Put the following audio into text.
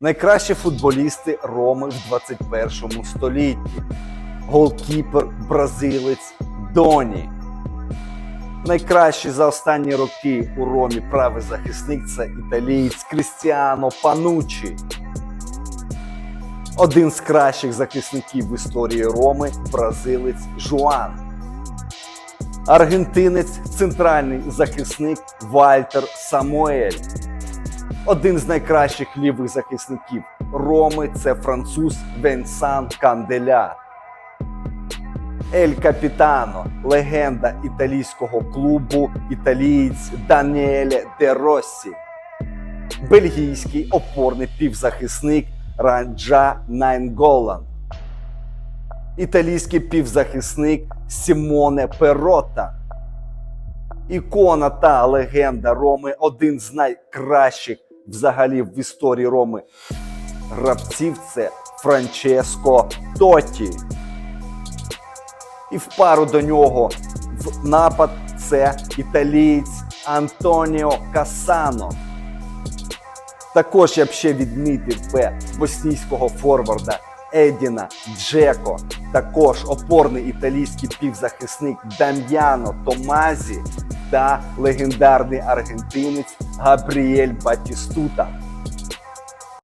Найкращі футболісти Роми в 21 столітті. Голкіпер бразилець Доні. Найкращий за останні роки у Ромі правий захисник це італієць Крістіано Пануччі. Один з кращих захисників в історії Роми бразилець Жуан. Аргентинець центральний захисник Вальтер Самуель. Один з найкращих лівих захисників Роми це француз Венсан Канделя. Ель Капітано, легенда італійського клубу, італієць Даніеле Де Россі. Бельгійський опорний півзахисник Ранджа Найнголан. Італійський півзахисник Сімоне Перота. Ікона та легенда Роми один з найкращих взагалі в історії Роми гравців це Франческо Тоті. І в пару до нього в напад це італієць Антоніо Касано. Також я б ще відмітив би боснійського форварда Едіна Джеко, також опорний італійський півзахисник Дам'яно Томазі та легендарний аргентинець Габріель Батістута.